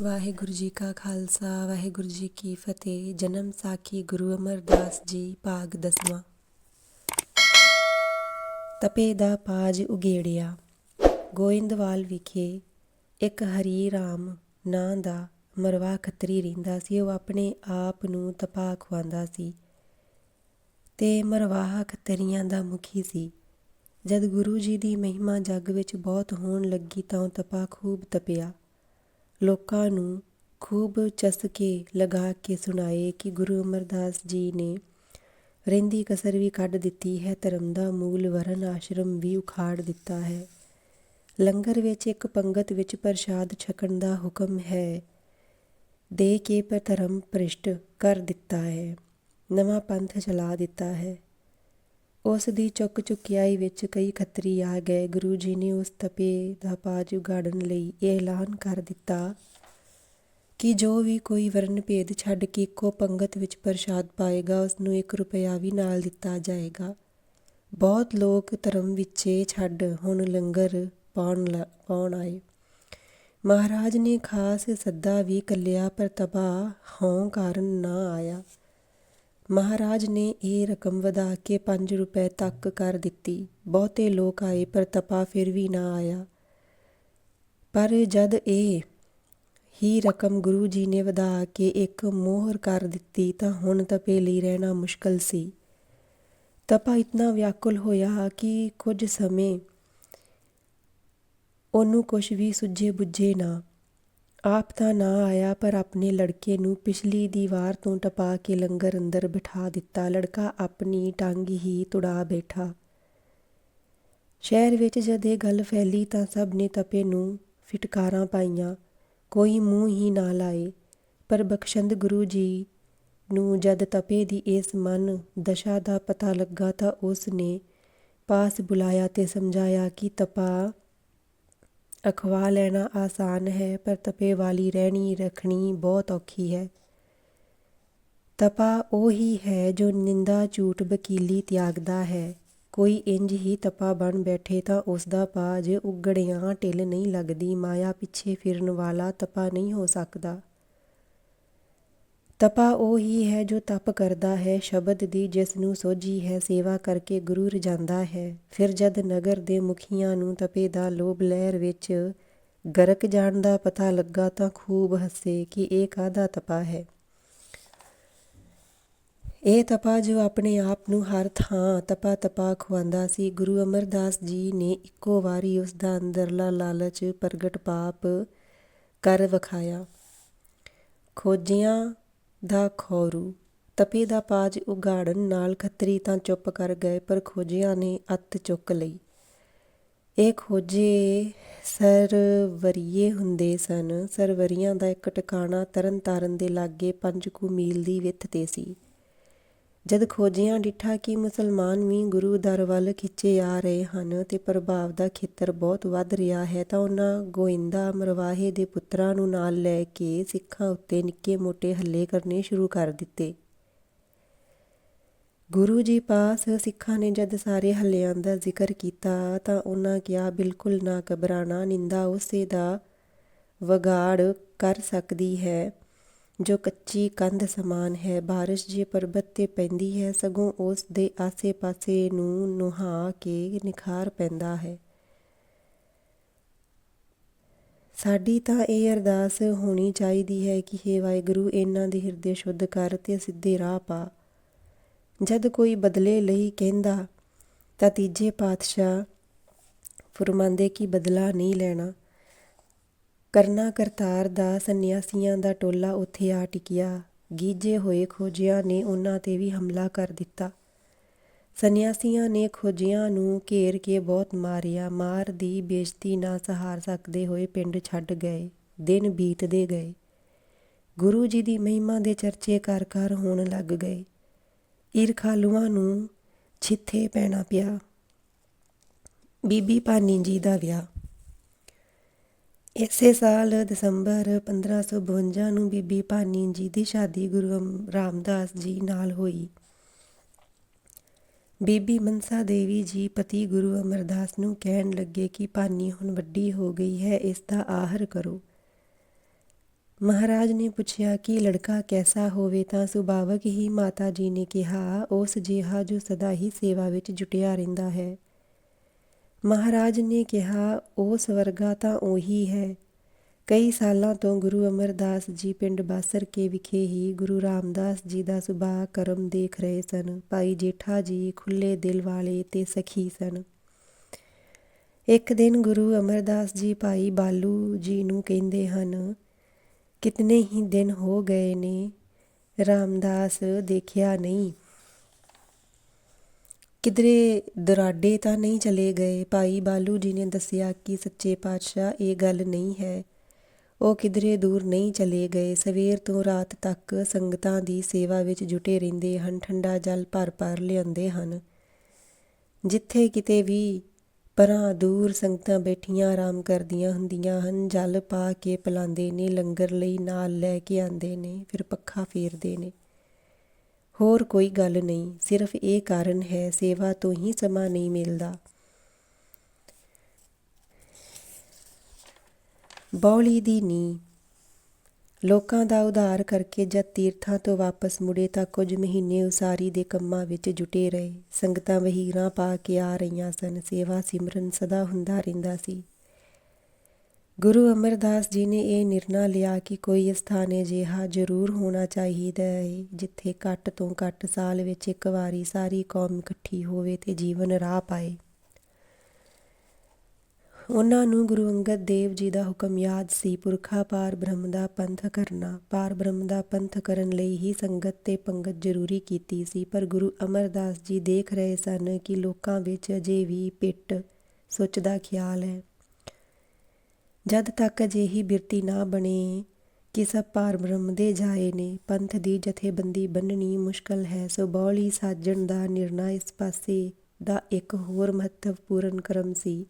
ਵਾਹਿਗੁਰੂ ਜੀ ਕਾ ਖਾਲਸਾ, ਵਾਹਿਗੁਰੂ ਜੀ ਕੀ ਫਤਿਹ। ਜਨਮ ਸਾਖੀ ਗੁਰੂ ਅਮਰਦਾਸ ਜੀ, ਭਾਗ ਦਸਵਾਂ। ਤਪੇ ਦਾ ਪਾਜ ਉਗੇੜਿਆ। ਗੋਇੰਦਵਾਲ ਵਿਖੇ ਇੱਕ ਹਰੀ ਰਾਮ ਨਾਂ ਦਾ ਮਰਵਾ ਖੱਤਰੀ ਰਹਿੰਦਾ ਸੀ। ਉਹ ਆਪਣੇ ਆਪ ਨੂੰ ਤਪਾ ਖਵਾਉਂਦਾ ਸੀ ਤੇ ਮਰਵਾਹ ਖੱਤਰੀਆਂ ਦਾ ਮੁਖੀ ਸੀ। ਜਦ ਗੁਰੂ ਜੀ ਦੀ ਮਹਿਮਾ ਜੱਗ ਵਿੱਚ ਬਹੁਤ ਹੋਣ ਲੱਗੀ ਤਾਂ ਉਹ ਤਪਾ ਖੂਬ ਤਪਿਆ। ਲੋਕਾਂ ਨੂੰ ਖੂਬ ਚਸਕੇ ਲਗਾ ਕੇ ਸੁਣਾਏ ਕਿ ਗੁਰੂ ਅਮਰਦਾਸ ਜੀ ਨੇ ਰਹਿੰਦੀ ਕਸਰ ਵੀ ਕੱਢ ਦਿੱਤੀ ਹੈ, ਧਰਮ ਦਾ ਮੂਲ ਵਰਨ ਆਸ਼ਰਮ ਵੀ ਉਖਾੜ ਦਿੱਤਾ ਹੈ। ਲੰਗਰ ਵਿੱਚ ਇੱਕ ਪੰਗਤ ਵਿੱਚ ਪ੍ਰਸ਼ਾਦ ਛਕਣ ਦਾ ਹੁਕਮ ਹੈ। ਦੇ ਕੇ ਪਰ ਧਰਮ ਭ੍ਰਿਸ਼ਟ ਕਰ ਦਿੱਤਾ ਹੈ। ਨਵਾਂ ਪੰਥ ਚਲਾ ਦਿੱਤਾ ਹੈ। ਉਸ ਦੀ ਚੁੱਕ ਚੁੱਕਿਆਈ ਵਿੱਚ ਕਈ ਖੱਤਰੀ ਆ ਗਏ। ਗੁਰੂ ਜੀ ਨੇ ਉਸ ਤਪੇ ਦਾ ਪਾਜ ਉਗਾੜਨ ਲਈ ਇਹ ਐਲਾਨ ਕਰ ਦਿੱਤਾ ਕਿ ਜੋ ਵੀ ਕੋਈ ਵਰਨ ਭੇਦ ਛੱਡ ਕੇ ਇੱਕੋ ਪੰਗਤ ਵਿੱਚ ਪ੍ਰਸ਼ਾਦ ਪਾਏਗਾ ਉਸ ਨੂੰ 1 ਰੁਪਿਆ ਵੀ ਨਾਲ ਦਿੱਤਾ ਜਾਏਗਾ। ਬਹੁਤ ਲੋਕ ਧਰਮ ਵਿੱਚੇ ਛੱਡ ਹੁਣ ਲੰਗਰ ਪਾਉਣ ਪਾਉਣ ਆਏ। ਮਹਾਰਾਜ ਨੇ ਖਾਸ ਸੱਦਾ ਵੀ ਕੱਲਿਆ ਪਰ ਤਬਾ ਹੋਂ ਕਾਰਨ ਨਾ ਆਇਆ। ਮਹਾਰਾਜ ਨੇ ਇਹ ਰਕਮ ਵਧਾ ਕੇ ਪੰਜ ਰੁਪਏ ਤੱਕ ਕਰ ਦਿੱਤੀ। ਬਹੁਤੇ ਲੋਕ ਆਏ, ਪਰ ਤਪਾ ਫਿਰ ਵੀ ਨਾ ਆਇਆ। ਪਰ ਜਦ ਇਹ ਹੀ ਰਕਮ ਗੁਰੂ ਜੀ ਨੇ ਵਧਾ ਕੇ ਇੱਕ ਮੋਹਰ ਕਰ ਦਿੱਤੀ, ਤਾਂ ਹੁਣ ਤਪੇ ਲਈ ਰਹਿਣਾ ਮੁਸ਼ਕਲ ਸੀ। ਤਪਾ ਇਤਨਾ ਵਿਆਕੁਲ ਹੋਇਆ ਕਿ ਕੁਝ ਸਮੇਂ ਉਹਨੂੰ ਕੁਝ ਵੀ ਸੁੱਝੇ ਬੁੱਝੇ ਨਾ। ਆਪ ਤਾਂ ਨਾ ਆਇਆ ਪਰ ਆਪਣੇ ਲੜਕੇ ਨੂੰ ਪਿਛਲੀ ਦੀਵਾਰ ਤੋਂ ਟਪਾ ਕੇ ਲੰਗਰ ਅੰਦਰ ਬਿਠਾ ਦਿੱਤਾ। ਲੜਕਾ ਆਪਣੀ ਟੰਗ ਹੀ ਤੁੜਾ ਬੈਠਾ। ਸ਼ਹਿਰ ਵਿੱਚ ਜਦ ਇਹ ਗੱਲ ਫੈਲੀ ਤਾਂ ਸਭ ਨੇ ਤਪੇ ਨੂੰ ਫਿਟਕਾਰਾਂ ਪਾਈਆਂ। ਕੋਈ ਮੂੰਹ ਹੀ ਨਾ ਲਾਏ। ਪਰ ਬਖਸ਼ੰਦ ਗੁਰੂ ਜੀ ਨੂੰ ਜਦ ਤਪੇ ਦੀ ਇਸ ਮਨ ਦਸ਼ਾ ਦਾ ਪਤਾ ਲੱਗਾ ਤਾਂ ਉਸ ਨੇ ਪਾਸ ਬੁਲਾਇਆ ਤੇ ਸਮਝਾਇਆ ਕਿ ਤਪਾ ਰਖਵਾ ਲੈਣਾ ਆਸਾਨ ਹੈ, ਪਰ ਤਪੇ ਵਾਲੀ ਰਹਿਣੀ ਰੱਖਣੀ ਬਹੁਤ ਔਖੀ ਹੈ। ਤਪਾ ਉਹ ਹੀ ਹੈ ਜੋ ਨਿੰਦਾ ਝੂਠ ਵਕੀਲੀ ਤਿਆਗਦਾ ਹੈ। ਕੋਈ ਇੰਜ ਹੀ ਤਪਾ ਬਣ ਬੈਠੇ ਤਾਂ ਉਸ ਦਾ ਜੇ ਉਗੜਿਆਂ ਢਿੱਲ ਨਹੀਂ ਲੱਗਦੀ, ਮਾਇਆ ਪਿੱਛੇ ਫਿਰਨ ਵਾਲਾ ਤਪਾ ਨਹੀਂ ਹੋ ਸਕਦਾ। ਤਪਾ ਉਹ ਹੀ ਹੈ ਜੋ ਤਪ ਕਰਦਾ ਹੈ, ਸ਼ਬਦ ਦੀ ਜਿਸ ਨੂੰ ਸੋਝੀ ਹੈ, ਸੇਵਾ ਕਰਕੇ ਗੁਰੂ ਰਜਾਂਦਾ ਹੈ। ਫਿਰ ਜਦ ਨਗਰ ਦੇ ਮੁਖੀਆਂ ਨੂੰ ਤਪੇ ਦਾ ਲੋਭ ਲਹਿਰ ਵਿੱਚ ਗਰਕ ਜਾਣ ਦਾ ਪਤਾ ਲੱਗਾ ਤਾਂ ਖੂਬ ਹੱਸੇ ਕਿ ਇਹ ਕਾਦਾ ਤਪਾ ਹੈ। ਇਹ ਤਪਾ ਜੋ ਆਪਣੇ ਆਪ ਨੂੰ ਹਰ ਥਾਂ ਤਪਾ ਤਪਾ ਖਵਾਉਂਦਾ ਸੀ, ਗੁਰੂ ਅਮਰਦਾਸ ਜੀ ਨੇ ਇੱਕੋ ਵਾਰੀ ਉਸ ਦਾ ਅੰਦਰਲਾ ਲਾਲਚ ਪ੍ਰਗਟ ਪਾਪ ਕਰ ਵਿਖਾਇਆ। ਖੋਜਿਆਂ ਦਾ ਖੌਰੂ। ਤਪੇ ਦਾ ਪਾਜ ਉਗਾੜਨ ਨਾਲ ਖੱਤਰੀ ਤਾਂ ਚੁੱਪ ਕਰ ਗਏ, ਪਰ ਖੋਜਿਆਂ ਨੇ ਅੱਤ ਚੁੱਕ ਲਈ। ਇਹ ਖੋਜੇ ਸਰਵਰੀਏ ਹੁੰਦੇ ਸਨ। ਸਰਵਰੀਆਂ ਦਾ ਇੱਕ ਟਿਕਾਣਾ ਤਰਨ ਤਾਰਨ ਦੇ ਲਾਗੇ 5 ਕੁ ਮੀਲ ਦੀ ਵਿੱਥ ਤੇ ਸੀ। ਜਦ ਖੋਜਿਆਂ ਡਿੱਠਾ ਕਿ ਮੁਸਲਮਾਨ ਵੀ ਗੁਰੂ ਦਰ ਵੱਲ ਖਿੱਚੇ ਆ ਰਹੇ ਹਨ ਤੇ ਪ੍ਰਭਾਵ ਦਾ ਖੇਤਰ ਬਹੁਤ ਵੱਧ ਰਿਹਾ ਹੈ, ਤਾਂ ਉਹਨਾਂ ਗੋਇੰਦਾ ਮਰਵਾਹੇ ਦੇ ਪੁੱਤਰਾਂ ਨੂੰ ਨਾਲ ਲੈ ਕੇ ਸਿੱਖਾਂ ਉੱਤੇ ਨਿੱਕੇ ਮੋਟੇ ਹੱਲੇ ਕਰਨੇ ਸ਼ੁਰੂ ਕਰ ਦਿੱਤੇ। ਗੁਰੂ ਜੀ ਪਾਸ ਸਿੱਖਾਂ ਨੇ ਜਦ ਸਾਰੇ ਹੱਲਿਆਂ ਦਾ ਜ਼ਿਕਰ ਕੀਤਾ, ਤਾਂ ਉਹਨਾਂ ਕਿਹਾ, ਬਿਲਕੁਲ ਨਾ ਘਬਰਾਣਾ, ਨਿੰਦਾ ਉਸੇ ਦਾ ਵਗਾੜ ਕਰ ਸਕਦੀ ਹੈ। ਜੋ ਕੱਚੀ ਕੰਧ ਸਮਾਨ ਹੈ, ਬਾਰਿਸ਼ ਜੇ ਪਰਬਤ ਤੇ ਪੈਂਦੀ ਹੈ, ਸਗੋਂ ਉਸ ਦੇ ਆਸੇ-ਪਾਸੇ ਨੂੰ ਨੁਹਾ ਕੇ ਨਿਖਾਰ ਪੈਂਦਾ ਹੈ। ਸਾਡੀ ਤਾਂ ਇਹ ਅਰਦਾਸ ਹੋਣੀ ਚਾਹੀਦੀ ਹੈ ਕਿ हे ਵਾਹਿਗੁਰੂ, ਇਹਨਾਂ ਦੇ ਹਿਰਦੇ ਸ਼ੁੱਧ ਕਰ ਤੇ ਸਿੱਧੇ ਰਾਹ ਪਾ। ਜਦ ਕੋਈ ਬਦਲੇ ਲਈ ਕਹਿੰਦਾ, ਤਾਂ ਤੀਜੇ ਪਾਤਸ਼ਾਹ ਫਰਮਾਉਂਦੇ ਕਿ ਬਦਲਾ ਨਹੀਂ ਲੈਣਾ। ਕਰਨਾ ਕਰਤਾਰ ਦਾ ਸੰਨਿਆਸੀਆਂ ਦਾ ਟੋਲਾ ਉੱਥੇ ਆ ਟਿਕਿਆ। ਗੀਜੇ ਹੋਏ ਖੋਜਿਆਂ ਨੇ ਉਹਨਾਂ ਤੇ ਵੀ ਹਮਲਾ ਕਰ ਦਿੱਤਾ। ਸੰਨਿਆਸੀਆਂ ਨੇ ਖੋਜਿਆਂ ਨੂੰ ਘੇਰ ਕੇ ਬਹੁਤ ਮਾਰਿਆ। ਮਾਰ ਦੀ ਬੇਇੱਜ਼ਤੀ ਨਾ ਸਹਾਰ ਸਕਦੇ ਹੋਏ ਪਿੰਡ ਛੱਡ ਗਏ। ਦਿਨ ਬੀਤਦੇ ਗਏ। ਗੁਰੂ ਜੀ ਦੀ ਮਹਿਮਾ ਦੇ ਚਰਚੇ ਕਰ ਕਰ ਹੋਣ ਲੱਗ ਗਏ। ਈਰਖਾਲੂਆਂ ਨੂੰ ਛਿੱਥੇ ਪੈਣਾ ਪਿਆ। ਬੀਬੀ ਪਾਨੀ ਜੀ ਦਾ ਵਿਆਹ। ਇਸੇ ਸਾਲ ਦਸੰਬਰ 1552 ਨੂੰ ਬੀਬੀ ਭਾਨੀ ਜੀ ਦੀ ਸ਼ਾਦੀ ਗੁਰੂ ਰਾਮਦਾਸ ਜੀ ਨਾਲ ਹੋਈ। ਬੀਬੀ ਮਨਸਾ ਦੇਵੀ ਜੀ ਪਤੀ ਗੁਰੂ ਅਮਰਦਾਸ ਨੂੰ ਕਹਿਣ ਲੱਗੇ ਕਿ ਭਾਨੀ ਹੁਣ ਵੱਡੀ ਹੋ ਗਈ ਹੈ, ਇਸ ਦਾ ਆਹਰ ਕਰੋ। ਮਹਾਰਾਜ ਨੇ ਪੁੱਛਿਆ ਕਿ ਲੜਕਾ ਕੈਸਾ ਹੋਵੇ ਤਾਂ ਸੁਭਾਵਕ ਹੀ ਮਾਤਾ ਜੀ ਨੇ ਕਿਹਾ, ਉਸ ਜਿਹਾ ਜੋ ਸਦਾ ਹੀ ਸੇਵਾ ਵਿੱਚ ਜੁਟਿਆ ਰਹਿੰਦਾ ਹੈ। ਮਹਾਰਾਜ ਨੇ ਕਿਹਾ, ਉਹ ਸਵਰਗਾ ਤਾਂ ਉਹੀ ਹੈ। ਕਈ ਸਾਲਾਂ ਤੋਂ ਗੁਰੂ ਅਮਰਦਾਸ ਜੀ ਪਿੰਡ ਬਾਸਰ ਕੇ ਵਿਖੇ ਹੀ ਗੁਰੂ ਰਾਮਦਾਸ ਜੀ ਦਾ ਸੁਭਾਅ ਕਰਮ ਦੇਖ ਰਹੇ ਸਨ। ਭਾਈ ਜੇਠਾ ਜੀ ਖੁੱਲੇ ਦਿਲ ਵਾਲੇ ਤੇ ਸਖੀ ਸਨ। ਇੱਕ ਦਿਨ ਗੁਰੂ ਅਮਰਦਾਸ ਜੀ ਭਾਈ ਬਾਲੂ ਜੀ ਨੂੰ ਕਹਿੰਦੇ ਹਨ, ਕਿਤਨੇ ਹੀ ਦਿਨ ਹੋ ਗਏ ਨੇ, ਰਾਮਦਾਸ ਦੇਖਿਆ ਨਹੀਂ। ਕਿਧਰੇ ਦਰਾਡੇ ਤਾਂ ਨਹੀਂ ਚਲੇ ਗਏ? ਭਾਈ ਬਾਲੂ ਜੀ ਨੇ ਦੱਸਿਆ ਕਿ ਸੱਚੇ ਪਾਤਸ਼ਾਹ, ਇਹ ਗੱਲ ਨਹੀਂ ਹੈ। ਉਹ ਕਿਧਰੇ ਦੂਰ ਨਹੀਂ ਚਲੇ ਗਏ? ਸਵੇਰ ਤੋਂ ਰਾਤ ਤੱਕ ਸੰਗਤਾਂ ਦੀ ਸੇਵਾ ਵਿੱਚ ਜੁਟੇ ਰਹਿੰਦੇ ਹਨ, ਠੰਡਾ ਜਲ ਭਰ ਭਰ ਲਿਆਉਂਦੇ ਹਨ। ਜਿੱਥੇ ਕਿਤੇ ਵੀ ਪਰਾਂ ਦੂਰ ਸੰਗਤਾਂ ਬੈਠੀਆਂ ਆਰਾਮ ਕਰਦੀਆਂ ਹੁੰਦੀਆਂ ਹਨ, ਜਲ ਪਾ ਕੇ ਪਿਲਾਉਂਦੇ ਨੇ, ਲੰਗਰ ਲਈ ਨਾਲ ਲੈ ਕੇ ਆਉਂਦੇ ਨੇ, ਫਿਰ ਪੱਖਾ ਫੇਰਦੇ ਨੇ। ਹੋਰ ਕੋਈ ਗੱਲ ਨਹੀਂ, ਸਿਰਫ ਇਹ ਕਾਰਨ ਹੈ, ਸੇਵਾ ਤੋਂ ਹੀ ਸਮਾਂ ਨਹੀਂ ਮਿਲਦਾ। ਬੌਲੀ ਦੀ ਨੀ ਲੋਕਾਂ ਦਾ ਉਧਾਰ ਕਰਕੇ ਜਦ ਤੀਰਥਾਂ ਤੋਂ ਵਾਪਸ ਮੁੜੇ ਤਾਂ ਕੁਝ ਮਹੀਨੇ ਉਸਾਰੀ ਦੇ ਕੰਮਾਂ ਵਿੱਚ ਜੁਟੇ ਰਹੇ। ਸੰਗਤਾਂ ਵਹੀਰਾਂ ਪਾ ਕੇ ਆ ਰਹੀਆਂ ਸਨ। ਸੇਵਾ ਸਿਮਰਨ ਸਦਾ ਹੁੰਦਾ ਰਹਿੰਦਾ ਸੀ। ਗੁਰੂ ਅਮਰਦਾਸ ਜੀ ਨੇ ਇਹ ਨਿਰਣਾ ਲਿਆ ਕਿ ਕੋਈ ਸਥਾਨ ਅਜਿਹਾ ਜ਼ਰੂਰ ਹੋਣਾ ਚਾਹੀਦਾ ਹੈ, ਜਿੱਥੇ ਘੱਟ ਤੋਂ ਘੱਟ ਸਾਲ ਵਿੱਚ ਇੱਕ ਵਾਰੀ ਸਾਰੀ ਕੌਮ ਇਕੱਠੀ ਹੋਵੇ ਤੇ ਜੀਵਨ ਰਾਹ ਪਾਏ। ਉਹਨਾਂ ਨੂੰ ਗੁਰੂ ਅੰਗਦ ਦੇਵ ਜੀ ਦਾ ਹੁਕਮ ਯਾਦ ਸੀ, ਪੁਰਖਾ ਪਾਰ ਬ੍ਰਹਮ ਦਾ ਪੰਥ ਕਰਨਾ। ਪਾਰ ਬ੍ਰਹਮ ਦਾ ਪੰਥ ਕਰਨ ਲਈ ਹੀ ਸੰਗਤ ਤੇ ਪੰਗਤ ਜ਼ਰੂਰੀ ਕੀਤੀ ਸੀ, ਪਰ ਗੁਰੂ ਅਮਰਦਾਸ ਜੀ ਦੇਖ ਰਹੇ ਸਨ ਕਿ ਲੋਕਾਂ ਵਿੱਚ ਅਜੇ ਵੀ ਪਿੱਟ ਸੁੱਚ ਦਾ ਖਿਆਲ ਹੈ। ਜਦ ਤੱਕ ਅਜਿਹੀ ਬਿਰਤੀ ਨਾ ਬਣੇ ਕਿ ਸਭ ਪਾਰ ਬ੍ਰਹਮ ਦੇ ਜਾਏ ਨੇ, ਪੰਥ ਦੀ ਜਥੇਬੰਦੀ ਬੰਨਣੀ ਮੁਸ਼ਕਲ ਹੈ, ਸੋ ਬੌਲੀ ਸਾਜਣ ਦਾ ਨਿਰਣਾ ਇਸ ਪਾਸੇ ਦਾ ਇੱਕ ਹੋਰ ਮਹੱਤਵਪੂਰਨ ਕਰਮ ਸੀ।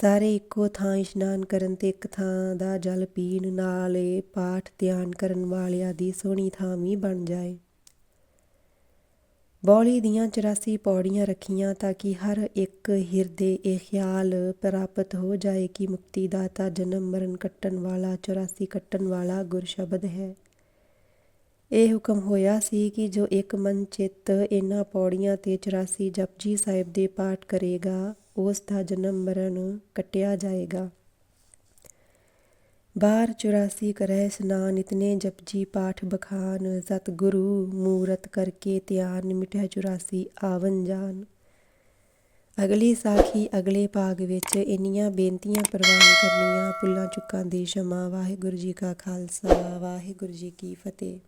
ਸਾਰੇ ਇੱਕੋ ਥਾਂ ਇਸ਼ਨਾਨ ਕਰਨ ਤੇ ਇੱਕ ਥਾਂ ਦਾ ਜਲ ਪੀਣ ਨਾਲੇ ਪਾਠ ਧਿਆਨ ਕਰਨ ਵਾਲਿਆਂ ਦੀ ਸੋਹਣੀ ਥਾਂ ਵੀ ਬਣ ਜਾਏ। ਬੌਲੀ ਦੀਆਂ 84 ਪੌੜੀਆਂ ਰੱਖੀਆਂ ਤਾਂ ਕਿ ਹਰ ਇੱਕ ਹਿਰਦੇ ਇਹ ਖਿਆਲ ਪ੍ਰਾਪਤ ਹੋ ਜਾਏ ਕਿ ਮੁਕਤੀ ਦਾਤਾ ਜਨਮ ਮਰਨ ਕੱਟਣ ਵਾਲਾ 84 ਕੱਟਣ ਵਾਲਾ ਗੁਰ ਸ਼ਬਦ ਹੈ। ਇਹ ਹੁਕਮ ਹੋਇਆ ਸੀ ਕਿ ਜੋ ਇੱਕ ਮਨ ਚਿੱਤ ਇਹਨਾਂ ਪੌੜੀਆਂ ਤੇ 84 ਜਪਜੀ ਸਾਹਿਬ ਦੇ ਪਾਠ ਕਰੇਗਾ, ਉਸ ਦਾ ਜਨਮ ਮਰਨ ਕੱਟਿਆ ਜਾਏਗਾ। ਬਾਰ 84 ਕਰੈ ਸਨਾਨ, ਇਤਨੇ ਜਪਜੀ ਪਾਠ ਬਖਾਨ ਸਤ ਗੁਰੂ ਮੂਰਤ ਕਰਕੇ ਧਿਆਨ ਮਿਟਿਆ 84 ਆਵਨ ਜਾਨ। ਅਗਲੀ ਸਾਖੀ, ਅਗਲੇ ਭਾਗ ਵਿੱਚ ਇੰਨੀਆਂ ਬੇਨਤੀਆਂ ਪ੍ਰਵਾਨ ਕਰਨੀਆਂ ਪੁੱਲਾਂ ਚੁੱਕਾਂ ਦੀ ਸ਼ਮਾ, ਵਾਹਿਗੁਰੂ ਜੀ ਕਾ ਖਾਲਸਾ, ਵਾਹਿਗੁਰੂ ਜੀ ਕੀ ਫਤਿਹ।